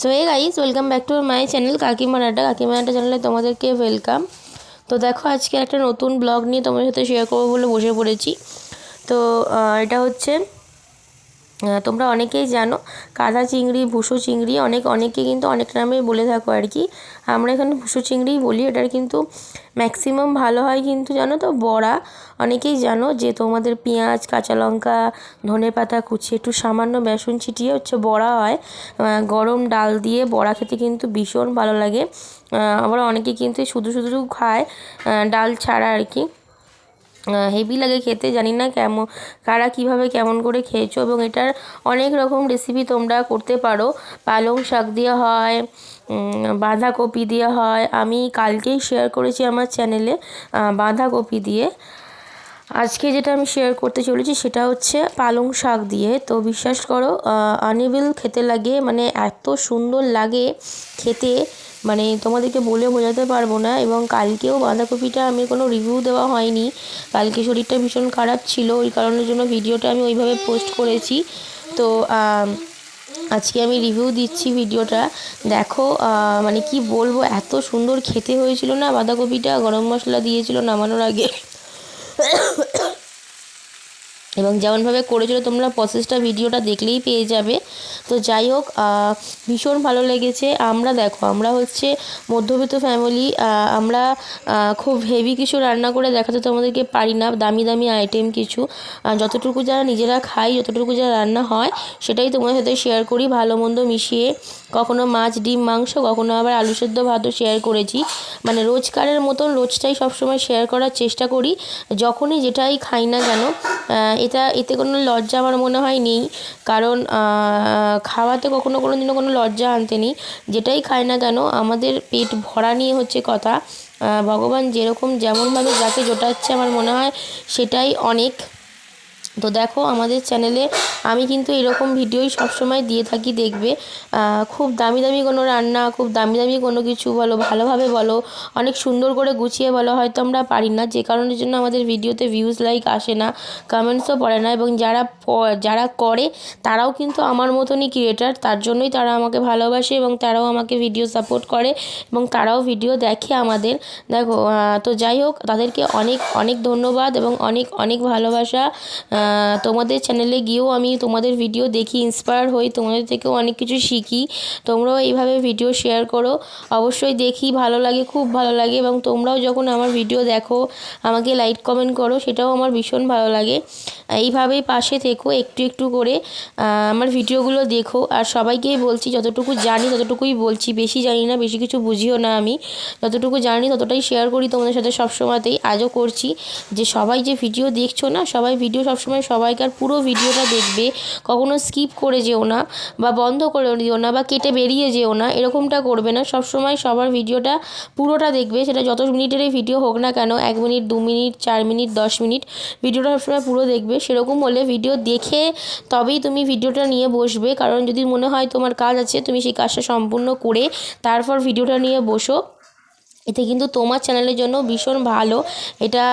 So hey guys welcome back to my channel কাকিমারাটা কাকিমারাটা চ্যানেলে তোমাদেরকে ওয়েলকাম তো দেখো, আজকে একটা নতুন ব্লগ নিয়ে তোমাদের সাথে শেয়ার করব বলে বসে পড়েছি। তো এটা হচ্ছে তোমরা অনেকেই জানো, কাদা চিংড়ি, ভুসো চিংড়ি, অনেক অনেকে কিন্তু অনেক নামে বলে থাকো আর কি। আমরা এখানে ভুসো চিংড়িই বলি, এটার কিন্তু ম্যাক্সিমাম ভালো হয় কিন্তু জানো তো, বড়া। অনেকেই জানো যে তোমাদের পেঁয়াজ, কাঁচা লঙ্কা, ধনে পাতা কুচিয়ে একটু সামান্য বেসন ছিটিয়ে হচ্ছে বড়া হয়। গরম ডাল দিয়ে বড়া খেতে কিন্তু ভীষণ ভালো লাগে। আবার অনেকে কিন্তু শুধু শুধু খায় ডাল ছাড়া আর কি। হেভি লাগে খেতে, জানি না কেমন, কারা কীভাবে কেমন করে খেয়েছো এবং এটার অনেক রকম রেসিপি তোমরা করতে পারো। পালং শাক দিয়ে হয় বাঁধাকপি দিয়ে হয়। আমি কালকেই শেয়ার করেছি আমার চ্যানেলে বাঁধাকপি দিয়ে। আজকে যেটা আমি শেয়ার করতে চলেছি সেটা হচ্ছে পালং শাক দিয়ে। তো বিশ্বাস করো আনিবিল খেতে লাগে মানে এত সুন্দর লাগে খেতে। মানে তোমাদেরকে বলে বোঝাতে পারব না এবং কালকেও বাঁধাকপিটা আমি কোনো রিভিউ দেওয়া হয়নি। কালকে শরীরটা ভীষণ খারাপ ছিল, ওই কারণের জন্য ভিডিওটা আমি ওইভাবে পোস্ট করেছি। তো আজকে আমি রিভিউ দিচ্ছি ভিডিওটা। দেখো মানে কি বলব, এত সুন্দর খেতে হয়েছিল না বাঁধাকপিটা, গরম মশলা দিয়েছিল নামানোর আগে। এবং যেমনভাবে করেছিল তোমরা প্রসেসটা ভিডিওটা দেখলেই পেয়ে যাবে। তো যাই হোক ভীষণ ভালো লেগেছে। আমরা দেখো, আমরা হচ্ছে মধ্যবিত্ত ফ্যামিলি আমরা খুব হেভি কিছু রান্না করে দেখাতে তোমাদেরকে পারি না। দামি দামি আইটেম কিছু। যতটুকু যারা নিজেরা খাই যতটুকু যা রান্না হয়, সেটাই তোমাদের সাথে শেয়ার করি। ভালো, মন্দ মিশিয়ে কখনো মাছ, ডিম, মাংস, কখনো আবার আলু সেদ্ধ ভাতও শেয়ার করেছি। মানে রোজকারের মতন রোজটাই সবসময় শেয়ার করার চেষ্টা করি। যখনই যেটাই খাই না কেন এটা, এতে কোনো লজ্জা আমার মনে হয় নেই কারণ খাওয়াতে কখনো কোনো দিনও কোনো লজ্জা আনতে নেই যেটাই খাই না কেন, আমাদের পেট ভরা নিয়ে হচ্ছে কথা। ভগবান যেরকম যেমনভাবে যাকে জোটাচ্ছে আমার মনে হয়, সেটাই অনেক তো দেখো আমাদের চ্যানেলে আমি কিন্তু এরকম ভিডিওই সবসময় দিয়ে থাকি দেখবে। খুব দামি দামি কোনো রান্না, খুব দামি দামি কোনো কিছু বলো, ভালোভাবে বলো, অনেক সুন্দর করে গুছিয়ে বলো, হয়তো আমরা পারি না। যে কারণের জন্য আমাদের ভিডিওতে ভিউজ লাইক আসে না কমেন্টসও পড়ে না এবং যারা যারা করে তারাও কিন্তু আমার মতনই ক্রিয়েটার তার জন্যই তারা আমাকে ভালোবাসে এবং তারাও আমাকে ভিডিও সাপোর্ট করে এবং তারাও ভিডিও দেখে আমাদের। দেখো তো যাই হোক, তাদেরকে অনেক অনেক ধন্যবাদ এবং অনেক অনেক ভালোবাসা। তোমাদের চ্যানেলে গিয়েও আমি তোমাদের ভিডিও দেখি ইন্সপায়ার হই, তোমাদের থেকেও অনেক কিছু শিখি। তোমরাও এইভাবে ভিডিও শেয়ার করো। অবশ্যই দেখি, ভালো লাগে, খুব ভালো লাগে এবং তোমরাও যখন আমার ভিডিও দেখো, আমাকে লাইক কমেন্ট করো, সেটাও আমার ভীষণ ভালো লাগে। এইভাবেই পাশে থেকো, একটু একটু করে আমার ভিডিওগুলো দেখো। আর সবাইকেই বলছি, যতটুকু জানি ততটুকুই বলছি। বেশি জানি না, বেশি কিছু বুঝিও না আমি। যতটুকু জানি ততটাই শেয়ার করি তোমাদের সাথে সবসময়তেই। আজও করছি যে সবাই যে ভিডিও দেখছ না, সবাই ভিডিও সবসময় সবাইকার পুরো ভিডিওটা দেখবে, কখনো স্কিপ করে যেও না বা বন্ধ করে দিও না বা কেটে বেরিয়ে যেও না, এরকমটা করবে না। সবসময় সবার ভিডিওটা পুরোটা দেখবে, সেটা যত মিনিটেরই ভিডিও হোক না কেন, এক মিনিট, দু মিনিট, চার মিনিট, দশ মিনিট, ভিডিওটা সবসময় পুরো দেখবে। সেরকম হলে ভিডিও দেখে তবেই তুমি ভিডিওটা নিয়ে বসবে। কারণ যদি মনে হয় তোমার কাজ আছে, তুমি সেই কাজটা সম্পূর্ণ করে তারপর ভিডিওটা নিয়ে বসো। এতে কিন্তু তোমার চ্যানেলের জন্য ভীষণ ভালো। এটা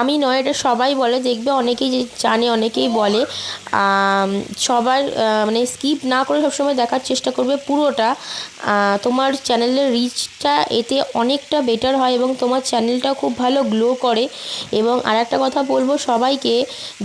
আমি নয়, এটা সবাই বলে, দেখবে অনেকেই জানে, অনেকেই বলে। সবার মানে স্কিপ না করে সবসময় দেখার চেষ্টা করবে পুরোটা। তোমার চ্যানেলের রিচটা এতে অনেকটা বেটার হয় এবং তোমার চ্যানেলটা খুব ভালো গ্লো করে। এবং আর একটা কথা বলব সবাইকে,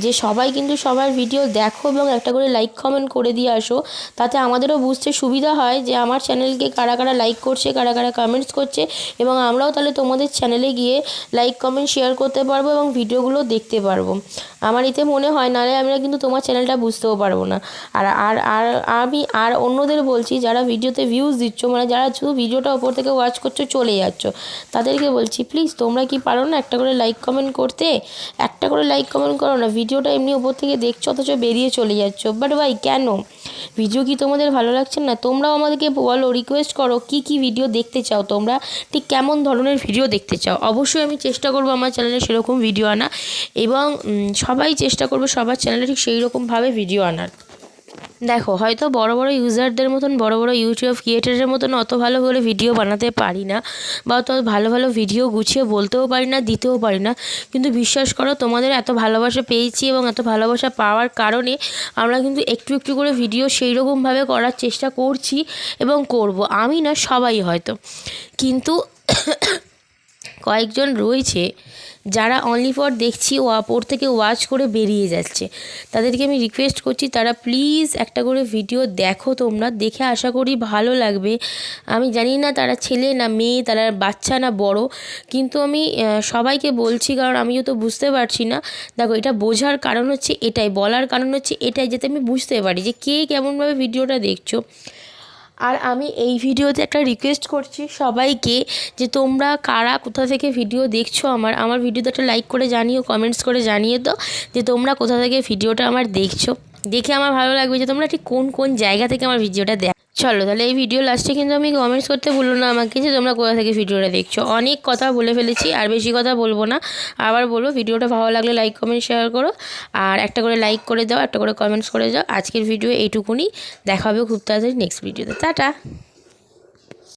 যে সবাই কিন্তু সবার ভিডিও দেখো এবং একটা করে লাইক কমেন্ট করে দিয়ে আসো। তাতে আমাদেরও বুঝতে সুবিধা হয় যে আমার চ্যানেলকে কারা কারা লাইক করছে, কারা কারা কমেন্টস করছে। এবং আমরাও তাহলে তোমাদের চ্যানেলে গিয়ে লাইক কমেন্ট শেয়ার করতে পারব এবং ভিডিওগুলো দেখতে পারব। আমার এতে মনে হয় নাহলে আমরা কিন্তু তোমার চ্যানেলটা বুঝতেও পারব না। আর আর আর, আমি, আর অন্যদের বলছি, যারা ভিডিওতে ভিউজ দিচ্ছ মানে যারা শুধু ভিডিওটা ওপর থেকে ওয়াচ করছ, চলে যাচ্ছ, তাদেরকে বলছি প্লিজ তোমরা কি পারো না একটা করে লাইক কমেন্ট করতে? একটা করে লাইক কমেন্ট করো না। ভিডিওটা এমনি ওপর থেকে দেখছ, অথচ বেরিয়ে চলে যাচ্ছ। বাট ভাই, কেন? ভিডিও কি তোমাদের ভালো লাগছে না? তোমরাও আমাদেরকে বলো রিকোয়েস্ট করো, কি কি ভিডিও দেখতে চাও? তোমরা ঠিক কেমন ধরনের ভিডিও দেখতে চাও? অবশ্যই আমি চেষ্টা করব আমার চ্যানেলে সেরকম ভিডিও আনা এবং সবাই চেষ্টা করব সবার চ্যানেলে ঠিক সেই রকমভাবে ভিডিও আনার। দেখো, হয়তো বড় বড় ইউজারদের মতন, বড় বড় ইউটিউব ক্রিয়েটারের মতন অত ভালো করে ভিডিও বানাতে পারি না বা অত ভালো ভালো ভিডিও গুছিয়ে বলতেও পারি না, দিতেও পারি না। কিন্তু বিশ্বাস করো, তোমাদের এত ভালোবাসা পেয়েছি এবং এত ভালোবাসা পাওয়ার কারণে আমরা কিন্তু একটু একটু করে ভিডিও সেই রকমভাবে করার চেষ্টা করছি এবং করব। আমি না, সবাই হয়তো। কিন্তু কয়েকজন রয়েছে যারা অনলি ফর দেখছি ওপর থেকে ওয়াচ করে বেরিয়ে যাচ্ছে। তাদেরকে আমি রিকোয়েস্ট করছি, তারা প্লিজ একটা করে ভিডিও দেখো তোমরা, দেখে আশা করি ভালো লাগবে। আমি জানি না তারা ছেলে না মেয়ে, তারা বাচ্চা না বড়, কিন্তু আমি সবাইকে বলছি, কারণ আমিও তো বুঝতে পারছি না। দেখো, এটা বোঝার কারণ হচ্ছে এটাই, বলার কারণ হচ্ছে এটাই, যাতে আমি বুঝতে পারি যে কে কেমনভাবে ভিডিওটা দেখছ। আর আমি এই ভিডিওতে একটা রিকোয়েস্ট করছি সবাইকে যে তোমরা কারা, কোথা থেকে ভিডিও দেখছ আমার আমার ভিডিওতে একটা লাইক করে জানিও কমেন্টস করে জানিয়ে দাও যে তোমরা কোথা থেকে ভিডিওটা আমার দেখছ। দেখে আমার ভালো লাগবে যে তোমরা ঠিক কোন কোন জায়গা থেকে আমার ভিডিওটা দেখ চলো তাহলে এই ভিডিও লাস্টে কিন্তু আমি কমেন্টস করতে ভুলো না আমাকে যে তোমরা কোথা থেকে ভিডিওটা দেখছ। অনেক কথা বলে ফেলেছি, আর বেশি কথা বলব না। আবার বলব, ভিডিওটা ভালো লাগলে লাইক কমেন্ট শেয়ার করো। আর একটা করে লাইক করে দাও, একটা করে কমেন্টস করে দাও। আজকের ভিডিও এইটুকুনি দেখা হবে খুব তাড়াতাড়ি নেক্সট ভিডিওতে টাটা!